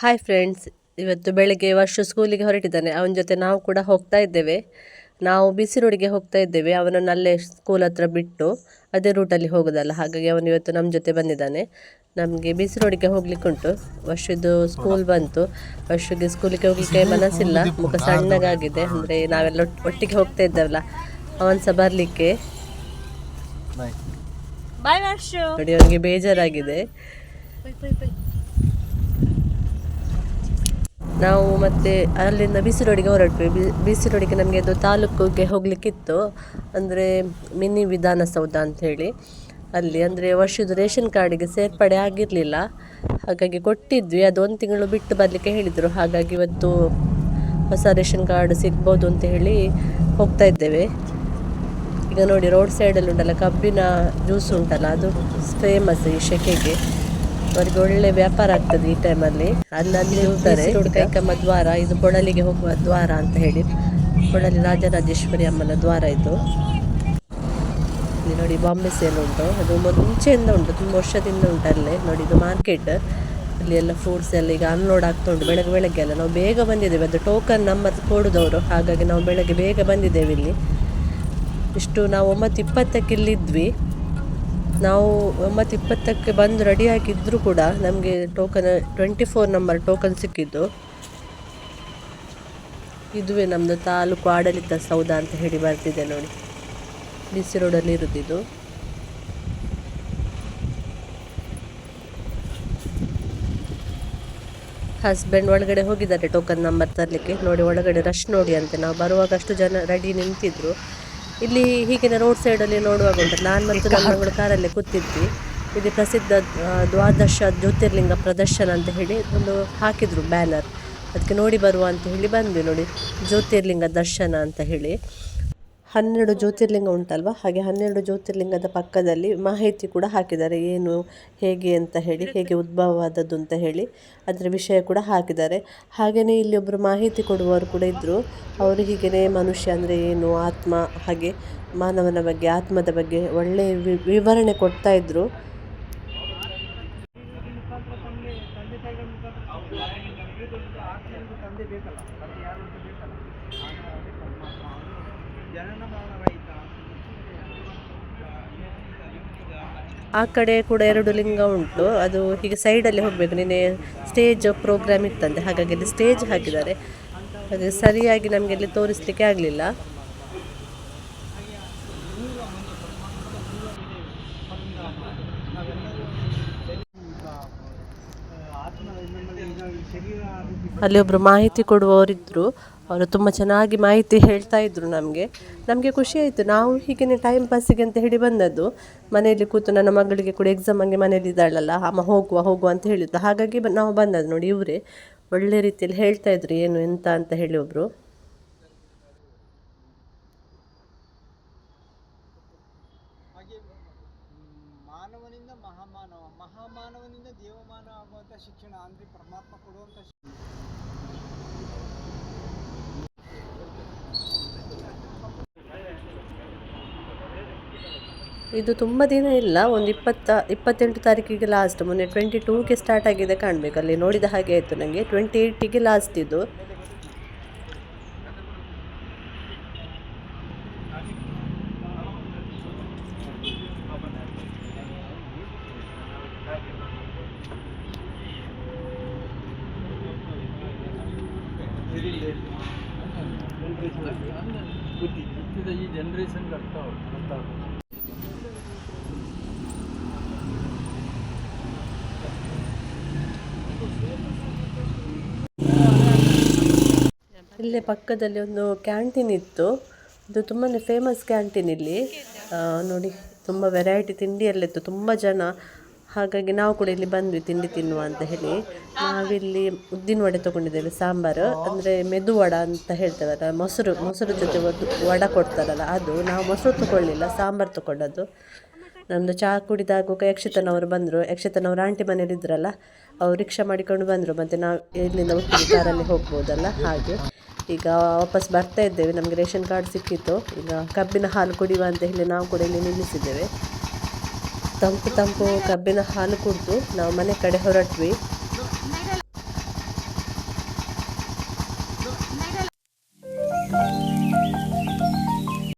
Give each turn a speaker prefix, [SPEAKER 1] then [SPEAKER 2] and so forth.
[SPEAKER 1] Hi friends ಇವತ್ತು ಬೆಳಗ್ಗೆ ವರ್ಷ ಸ್ಕೂಲಿಗೆ ಹೊರಟಿದ್ದಾನೆ. ಅವನ ಜೊತೆ ನಾವು ಕೂಡ ಹೋಗ್ತಾ ಇದ್ದೇವೆ. ನಾವು ಬಿಸಿ ರೋಡಿಗೆ ಹೋಗ್ತಾ ಇದ್ದೇವೆ. ಅವನನ್ನು ಅಲ್ಲೇ ಸ್ಕೂಲ್ ಹತ್ರ ಬಿಟ್ಟು ಅದೇ ರೂಟಲ್ಲಿ ಹೋಗೋದಲ್ಲ. ಹಾಗಾಗಿ ಅವನು ಇವತ್ತು ನಮ್ಮ ಜೊತೆ ಬಂದಿದ್ದಾನೆ. ನಮಗೆ ಬಿಸಿ ರೋಡಿಗೆ ಹೋಗ್ಲಿಕ್ಕುಂಟು ವರ್ಷದ್ದು ಸ್ಕೂಲ್ ಬಂತು. ವರ್ಷಕ್ಕೆ ಸ್ಕೂಲಿಗೆ ಹೋಗ್ಲಿಕ್ಕೆ ಮನಸ್ಸಿಲ್ಲ. ಮುಖ ಸಣ್ಣಗಾಗಿದೆ. ಅಂದರೆ ನಾವೆಲ್ಲ ಒಟ್- ಒಟ್ಟಿಗೆ ಹೋಗ್ತಾ ಇದ್ದೇವಲ್ಲ. ಅವನು ಸಹ ಬರಲಿಕ್ಕೆ.
[SPEAKER 2] ಬಾಯ್ ವರ್ಷು.
[SPEAKER 1] ನೋಡಿ ಅವನಿಗೆ ಬೇಜಾರಾಗಿದೆ. ನಾವು ಮತ್ತೆ ಅಲ್ಲಿಂದ ಬಿಸಿ ರೋಡಿಗೆ ಹೊರಟ್ವಿ. ಬಿ- ರೋಡಿಗೆ ನಮಗೆ ಅದು ತಾಲೂಕಿಗೆ ಹೋಗಲಿಕ್ಕಿತ್ತು. ಅಂದರೆ ಮಿನಿ ವಿಧಾನಸೌಧ ಅಂತ ಹೇಳಿ ಅಲ್ಲಿ ಅಂದರೆ ವರ್ಷದ ರೇಷನ್ ಕಾರ್ಡಿಗೆ ಸೇರ್ಪಡೆ ಆಗಿರಲಿಲ್ಲ. ಹಾಗಾಗಿ ಕೊಟ್ಟಿದ್ವಿ. ಅದು ಒಂದು ತಿಂಗಳು ಬಿಟ್ಟು ಬರಲಿಕ್ಕೆ ಹೇಳಿದರು. ಹಾಗಾಗಿ ಇವತ್ತು ಹೊಸ ರೇಷನ್ ಕಾರ್ಡ್ ಸಿಗ್ಬೋದು ಅಂತ ಹೇಳಿ ಹೋಗ್ತಾ ಇದ್ದೇವೆ. ಈಗ ನೋಡಿ ರೋಡ್ ಸೈಡಲ್ಲಿ ಉಂಟಲ್ಲ ಕಬ್ಬಿನ ಜ್ಯೂಸ್ ಉಂಟಲ್ಲ, ಅದು ಫೇಮಸ್ ಈ ಶೆಕೆಗೆ. ಅವರಿಗೆ ಒಳ್ಳೆ ವ್ಯಾಪಾರ ಆಗ್ತದೆ ಈ ಟೈಮಲ್ಲಿ ಅಲ್ಲಲ್ಲಿ ಇರ್ತಾರೆ. ಕೈಕಮ್ಮ ದ್ವಾರ ಇದು ಕೊಡಲಿಗೆ ಹೋಗುವ ದ್ವಾರ ಅಂತ ಹೇಳಿ. ಕೊಡಲಿ ರಾಜರಾಜೇಶ್ವರಿ ಅಮ್ಮನ ದ್ವಾರ ಇದು. ಇಲ್ಲಿ ನೋಡಿ ಬಾಂಬೆ ಸೇಲ್ ಉಂಟು. ಅದು ಮುಂಚೆಯಿಂದ ಉಂಟು ತುಂಬ ವರ್ಷದಿಂದ ಉಂಟು ಅಲ್ಲೇ. ನೋಡಿ ಇದು ಮಾರ್ಕೆಟ್ ಅಲ್ಲಿ ಎಲ್ಲ ಫ್ರೂಟ್ಸ್ ಎಲ್ಲ ಈಗ ಅನ್ಲೋಡ್ ಆಗ್ತಾ ಉಂಟು. ಬೆಳಗ್ಗೆ ಬೆಳಗ್ಗೆ ಎಲ್ಲ ನಾವು ಬೇಗ ಬಂದಿದ್ದೇವೆ. ಅದು ಟೋಕನ್ ನಂಬರ್ ಕೊಡುದವರು. ಹಾಗಾಗಿ ನಾವು ಬೆಳಗ್ಗೆ ಬೇಗ ಬಂದಿದ್ದೇವೆ ಇಲ್ಲಿ. ಇಷ್ಟು ನಾವು ಒಂಬತ್ತು ಇಪ್ಪತ್ತಕ್ಕೆ ಇಲ್ಲಿದ್ವಿ ನಾವು ಒಂಬತ್ತು ಇಪ್ಪತ್ತಕ್ಕೆ ಬಂದು ರೆಡಿ ಆಗಿದ್ದರೂ ಕೂಡ ನಮಗೆ token twenty four number token ಸಿಕ್ಕಿದ್ದು. ಇದುವೇ ನಮ್ಮದು ತಾಲೂಕು ಆಡಳಿತ ಸೌಧ ಅಂತ ಹೇಳಿ ಬರ್ತಿದೆ ನೋಡಿ. ಬಿಸಿ ರೋಡಲ್ಲಿ ಇರುತ್ತಿದ್ದು ಹಸ್ಬೆಂಡ್ ಒಳಗಡೆ ಹೋಗಿದ್ದಾರೆ ಟೋಕನ್ ನಂಬರ್ ತರಲಿಕ್ಕೆ. ನೋಡಿ ಒಳಗಡೆ ರಶ್ ನೋಡಿ ಅಂತೆ. ನಾವು ಬರುವಾಗ ಅಷ್ಟು ಜನ ರೆಡಿ ನಿಂತಿದ್ರು. ಇಲ್ಲಿ ಹೀಗಿನ ರೋಡ್ ಸೈಡಲ್ಲಿ ನೋಡುವಾಗ ಉಂಟು. ನಾನು ಮತ್ತು ನನ್ನ ಮಗಳು ಕಾರಲ್ಲೇ ಕೂತಿದ್ವಿ. ಇಲ್ಲಿ ಪ್ರಸಿದ್ಧ ದ್ವಾದಶ ಜ್ಯೋತಿರ್ಲಿಂಗ ಪ್ರದರ್ಶನ ಅಂತ ಹೇಳಿ ಒಂದು ಹಾಕಿದ್ರು ಬ್ಯಾನರ್. ಅದಕ್ಕೆ ನೋಡಿ ಬರುವ ಅಂತ ಹೇಳಿ ಬಂದ್ವಿ ನೋಡಿ. ಜ್ಯೋತಿರ್ಲಿಂಗ ದರ್ಶನ ಅಂತ ಹೇಳಿ. ಹನ್ನೆರಡು ಜ್ಯೋತಿರ್ಲಿಂಗ ಉಂಟಲ್ವಾ? ಹಾಗೆ ಹನ್ನೆರಡು ಜ್ಯೋತಿರ್ಲಿಂಗದ ಪಕ್ಕದಲ್ಲಿ ಮಾಹಿತಿ ಕೂಡ ಹಾಕಿದ್ದಾರೆ. ಏನು, ಹೇಗೆ ಅಂತ ಹೇಳಿ, ಹೇಗೆ ಉದ್ಭವವಾದದ್ದು ಅಂತ ಹೇಳಿ ಅದರ ವಿಷಯ ಕೂಡ ಹಾಕಿದ್ದಾರೆ. ಹಾಗೆಯೇ ಇಲ್ಲಿ ಒಬ್ಬರು ಮಾಹಿತಿ ಕೊಡುವವರು ಕೂಡ ಇದ್ದರು ಅವರು ಹೀಗೆಯೇ ಮನುಷ್ಯ ಅಂದರೆ ಏನು, ಆತ್ಮ, ಹಾಗೆ ಮಾನವನ ಬಗ್ಗೆ, ಆತ್ಮದ ಬಗ್ಗೆ ಒಳ್ಳೆಯ ವಿವರಣೆ ಕೊಡ್ತಾ ಇದ್ದರು ಆ ಕಡೆ ಕೂಡ ಎರಡು ಲಿಂಗ ಉಂಟು. ಅದು ಹೀಗೆ ಸೈಡಲ್ಲಿ ಹೋಗಬೇಕು. ನಿನ್ನೆ ಸ್ಟೇಜ್ ಪ್ರೋಗ್ರಾಮ್ ಇತ್ತಂತೆ. ಹಾಗಾಗಿ ಅಲ್ಲಿ ಸ್ಟೇಜ್ ಹಾಕಿದ್ದಾರೆ. ಅದು ಸರಿಯಾಗಿ ನಮಗೆ ಅಲ್ಲಿ ತೋರಿಸ್ಲಿಕ್ಕೆ ಆಗಲಿಲ್ಲ. ಅಲ್ಲಿ ಒಬ್ಬರು ಮಾಹಿತಿ ಕೊಡುವವರಿದ್ದರು ಅವರು ತುಂಬ ಚೆನ್ನಾಗಿ ಮಾಹಿತಿ ಹೇಳ್ತಾ ಇದ್ರು ನಮಗೆ. ನಮಗೆ ಖುಷಿ ಆಯಿತು. ನಾವು ಹೀಗೇನೆ ಟೈಮ್ ಪಾಸಿಗೆ ಅಂತ ಹೇಳಿ ಬಂದದ್ದು. ಮನೆಯಲ್ಲಿ ಕೂತು ನನ್ನ ಮಗಳಿಗೆ ಕೂಡ ಎಕ್ಸಾಮ್ ಹಂಗೆ ಮನೇಲಿ ಇದ್ದಾಳಲ್ಲ, ಅಮ್ಮ ಹೋಗುವ ಹೋಗುವ ಅಂತ ಹೇಳಿದ್ದು. ಹಾಗಾಗಿ ನಾವು ಬಂದದ್ದು ನೋಡಿ ಇವರೇ. ಒಳ್ಳೆ ರೀತಿಯಲ್ಲಿ ಹೇಳ್ತಾ ಇದ್ರು ಏನು, ಎಂತ ಅಂತ ಹೇಳಿ ಒಬ್ಬರು
[SPEAKER 3] ಮಾನವನಿಂದ ಮಹಾಮಾನವ, ಮಹಾಮಾನವನಿಂದ ದೇವಮಾನವ ಶಿಕ್ಷಣ ಅಂದರೆ ಪರಮಾತ್ಮ ಕೊಡುವಂಥ
[SPEAKER 1] ಇದು ತುಂಬ ದಿನ ಇಲ್ಲ, ಒಂದು ಇಪ್ಪತ್ತ, ಇಪ್ಪತ್ತೆಂಟು ತಾರೀಕಿಗೆ ಲಾಸ್ಟ್ ಮೊನ್ನೆ ಟ್ವೆಂಟಿ ಟೂಗೆ ಸ್ಟಾರ್ಟ್ ಆಗಿದೆ ಕಾಣಬೇಕು. ಅಲ್ಲಿ ನೋಡಿದ ಹಾಗೆ ಆಯಿತು ನನಗೆ ಟ್ವೆಂಟಿ ಏಯ್ಟಿಗೆ ಲಾಸ್ಟ್ ಇದು.
[SPEAKER 3] ಈ ಜನ್ರೇಷನ್ಗೆ ಅರ್ಥ ಅರ್ಥ
[SPEAKER 1] ಇಲ್ಲೇ ಪಕ್ಕದಲ್ಲಿ ಒಂದು ಕ್ಯಾಂಟೀನ್ ಇತ್ತು. ಇದು ತುಂಬಾ ಫೇಮಸ್ ಕ್ಯಾಂಟೀನ್ ಇಲ್ಲಿ. ನೋಡಿ, ತುಂಬ ವೆರೈಟಿ ತಿಂಡಿ ಎಲ್ಲ ಇತ್ತು ತುಂಬ ಜನ. ಹಾಗಾಗಿ ನಾವು ಕೂಡ ಇಲ್ಲಿ ಬಂದ್ವಿ ತಿಂಡಿ ತಿನ್ನುವ ಅಂತ ಹೇಳಿ. ನಾವಿಲ್ಲಿ ಉದ್ದಿನ ವಡೆ ತೊಗೊಂಡಿದ್ದೇವೆ, ಸಾಂಬಾರು. ಅಂದರೆ ಮೆದು ವಡ ಅಂತ ಹೇಳ್ತೇವಲ್ಲ ಮೊಸರು ಮೊಸರು ಜೊತೆ ಒಂದು ವಡ ಕೊಡ್ತಾರಲ್ಲ, ಅದು. ನಾವು ಮೊಸರು ತಗೊಳ್ಳಿಲ್ಲ, ಸಾಂಬಾರು ತಗೊಂಡದ್ದು. ನಮ್ಮದು ಚಹಾ ಕುಡಿದಾಗ ಯಕ್ಷಿತನವರು ಬಂದರು. ಯಕ್ಷಿತನವರು ಆಂಟಿ ಮನೇಲಿ ಇದ್ರಲ್ಲ, ಅವ್ರು ರಿಕ್ಷಾ ಮಾಡಿಕೊಂಡು ಬಂದರು. ಮತ್ತು ನಾವು ಇಲ್ಲಿಂದ ಒಟ್ಟಿಗೆ ಕಾರಲ್ಲಿ ಹೋಗ್ಬೋದಲ್ಲ? ಹಾಗೆ. ಈಗ ವಾಪಸ್ ಬರ್ತಾ ಇದ್ದೇವೆ. ನಮಗೆ ರೇಷನ್ ಕಾರ್ಡ್ ಸಿಕ್ಕಿತ್ತು. ಈಗ ಕಬ್ಬಿನ ಹಾಲು ಕುಡಿಯುವ ಅಂತ ಹೇಳಿ ನಾವು ಕೂಡ ಇಲ್ಲಿ ನಿಲ್ಲಿಸಿದ್ದೇವೆ. ತಂಪು ತಂಪು ಕಬ್ಬಿನ ಹಾಲು ಕುಡಿದು ನಾವು ಮನೆ ಕಡೆ ಹೊರಟ್ವಿ.